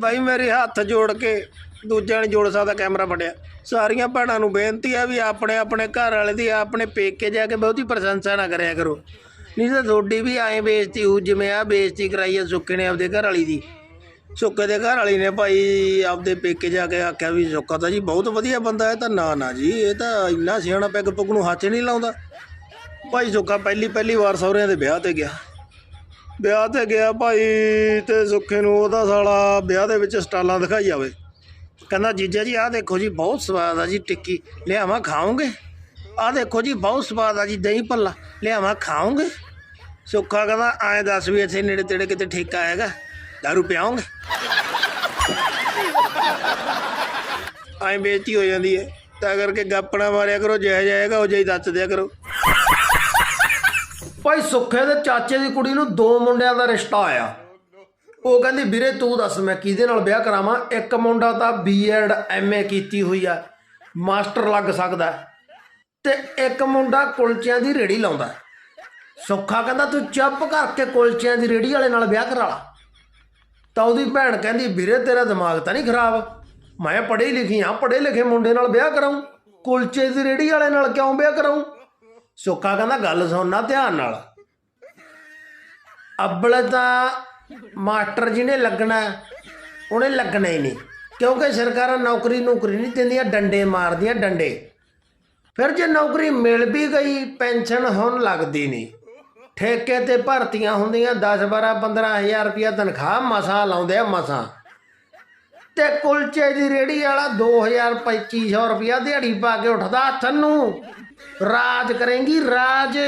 ਬਾਈ ਮੇਰੇ ਹੱਥ ਜੋੜ ਕੇ ਦੂਜਿਆਂ ਨੇ ਜੋੜ ਸਕਦਾ ਕੈਮਰਾ ਫੜਿਆ। ਸਾਰੀਆਂ ਭੈਣਾਂ ਨੂੰ ਬੇਨਤੀ ਆ ਵੀ ਆਪਣੇ ਆਪਣੇ ਘਰ ਵਾਲੇ ਦੀ, ਆਪਣੇ ਪੇਕੇ ਜਾ ਕੇ ਬਹੁਤੀ ਪ੍ਰਸ਼ੰਸਾ ਨਾ ਕਰਿਆ ਕਰੋ। ਨਹੀਂ ਤਾਂ ਤੁਹਾਡੀ ਵੀ ਐਂ ਬੇਇੱਜ਼ਤੀ ਹੋ ਜਿਵੇਂ ਆ ਬੇਇੱਜ਼ਤੀ ਕਰਾਈ ਹੈ ਸੁੱਕੇ ਨੇ ਆਪਦੇ ਘਰ ਵਾਲੀ ਦੀ। ਸੁੱਕੇ ਦੇ ਘਰ ਵਾਲੀ ਨੇ ਭਾਈ ਆਪਦੇ ਪੇਕੇ ਜਾ ਕੇ ਆਖਿਆ ਵੀ ਸੁੱਕਾ ਤਾਂ ਜੀ ਬਹੁਤ ਵਧੀਆ ਬੰਦਾ ਹੈ, ਤਾਂ ਨਾ ਨਾ ਜੀ, ਇਹ ਤਾਂ ਇੰਨਾ ਸਿਆਣਾ ਪੈਗ ਪੁੱਗ ਨੂੰ ਹੱਥ ਨਹੀਂ ਲਾਉਂਦਾ। ਭਾਈ ਸੁੱਕਾ ਪਹਿਲੀ ਪਹਿਲੀ ਵਾਰ ਸਹੁਰਿਆਂ ਦੇ ਵਿਆਹ ਤੇ ਗਿਆ। ਵਿਆਹ ਤੇ ਗਿਆ ਭਾਈ ਤੇ ਸੁੱਖੇ ਨੂੰ ਉਹਦਾ ਸਾਲਾ ਵਿਆਹ ਦੇ ਵਿੱਚ ਸਟਾਲਾਂ ਦਿਖਾਈ ਜਾਵੇ। ਕਹਿੰਦਾ, ਜੀਜਾ ਜੀ, ਆਹ ਦੇਖੋ ਜੀ, ਬਹੁਤ ਸਵਾਦ ਆ ਜੀ ਟਿੱਕੀ। ਲਿਆਵਾਂ, ਖਾਓਗੇ? ਆਹ ਦੇਖੋ ਜੀ, ਬਹੁਤ ਸਵਾਦ ਆ ਜੀ, ਦਹੀਂ ਭੱਲਾ। ਲਿਆਵਾਂ, ਖਾਓਗੇ? ਸੁੱਖਾ ਕਹਿੰਦਾ ਐਂ ਦੱਸ ਵੀ ਇੱਥੇ ਨੇੜੇ ਤੇੜੇ ਕਿਤੇ ਠੇਕਾ ਹੈਗਾ। ਦਾਰੂ ਪਿਆਓਗੇ? ਐਂ ਬੇਇੱਜ਼ਤੀ ਹੋ ਜਾਂਦੀ ਹੈ। ਤਾਂ ਕਰਕੇ ਗੱਪਣਾ ਮਾਰਿਆ ਕਰੋ ਜੈ ਜਾਏਗਾ ਉਹ ਜਿਹੀ ਦੱਸ ਦਿਆ ਕਰੋ। ਭਾਈ ਸੁੱਖੇ ਦੇ ਚਾਚੇ ਦੀ ਕੁੜੀ ਨੂੰ ਦੋ ਮੁੰਡਿਆਂ ਦਾ ਰਿਸ਼ਤਾ ਆਇਆ। ਉਹ ਕਹਿੰਦੀ, ਵੀਰੇ, ਤੂੰ ਦੱਸ, ਮੈਂ ਕਿਹਦੇ ਨਾਲ ਵਿਆਹ ਕਰਾਵਾਂ? ਇੱਕ ਮੁੰਡਾ ਤਾਂ ਬੀਐਡ ਐਮਏ ਕੀਤੀ ਹੋਈ ਆ। ਮਾਸਟਰ ਲੱਗ ਸਕਦਾ ਹੈ। ਤੇ ਇੱਕ ਮੁੰਡਾ ਕੁਲਚਿਆਂ ਦੀ ਰੇੜੀ ਲਾਉਂਦਾ ਸੁੱਖਾ ਕਹਿੰਦਾ, ਤੂੰ ਚੱਪ ਕਰਕੇ ਕੁਲਚਿਆਂ ਦੀ ਰੇੜੀ ਵਾਲੇ ਨਾਲ ਵਿਆਹ ਕਰਾ ਲਾ। ਤਾਂ ਉਹਦੀ ਭੈਣ ਕਹਿੰਦੀ, ਵੀਰੇ, ਤੇਰਾ ਦਿਮਾਗ ਤਾਂ ਨਹੀਂ ਖਰਾਬ। ਮੈਂ ਪੜ੍ਹੀ ਲਿਖੀ ਆ ਪੜ੍ਹੇ ਲਿਖੇ ਮੁੰਡੇ ਨਾਲ ਵਿਆਹ ਕਰਾਉਂ ਕੁਲਚੇ ਦੀ ਰੇੜੀ ਵਾਲੇ ਨਾਲ ਕਿਉਂ ਵਿਆਹ ਕਰਾਉਂ ਸੁੱਖਾ ਕਹਿੰਦਾ, ਗੱਲ ਸੁਣਨਾ ਧਿਆਨ ਨਾਲ। ਅੱਬਲ ਤਾਂ ਮਾਸਟਰ ਜਿਹਨੇ ਲੱਗਣਾ, ਉਹਨੇ ਲੱਗਣਾ ਹੀ ਨਹੀਂ। ਕਿਉਂਕਿ ਸਰਕਾਰਾਂ ਨੌਕਰੀ ਨੌਕਰੀ ਨਹੀਂ ਦਿੰਦੀਆਂ, ਡੰਡੇ ਮਾਰਦੀਆਂ ਡੰਡੇ। ਫਿਰ ਜੇ ਨੌਕਰੀ ਮਿਲ ਵੀ ਗਈ, ਪੈਨਸ਼ਨ ਹੁਣ ਲੱਗਦੀ ਨਹੀਂ। ਠੇਕੇ ਤੇ ਭਰਤੀਆਂ ਹੁੰਦੀਆਂ 10 12 15000 ਰੁਪਇਆ ਤਨਖਾਹ, ਮਸਾ ਲਾਉਂਦੇ ਆ ਮਸਾਂ। ਤੇ ਕੁਲਚੇ ਦੀ ਰੇੜੀ ਵਾਲਾ 2000 2500 ਰੁਪਇਆ ਦਿਹਾੜੀ ਪਾ ਕੇ ਉੱਠਦਾ ਥੰਨੂ ਰਾਜ ਕਰੇਂਗੀ ਰਾਜ।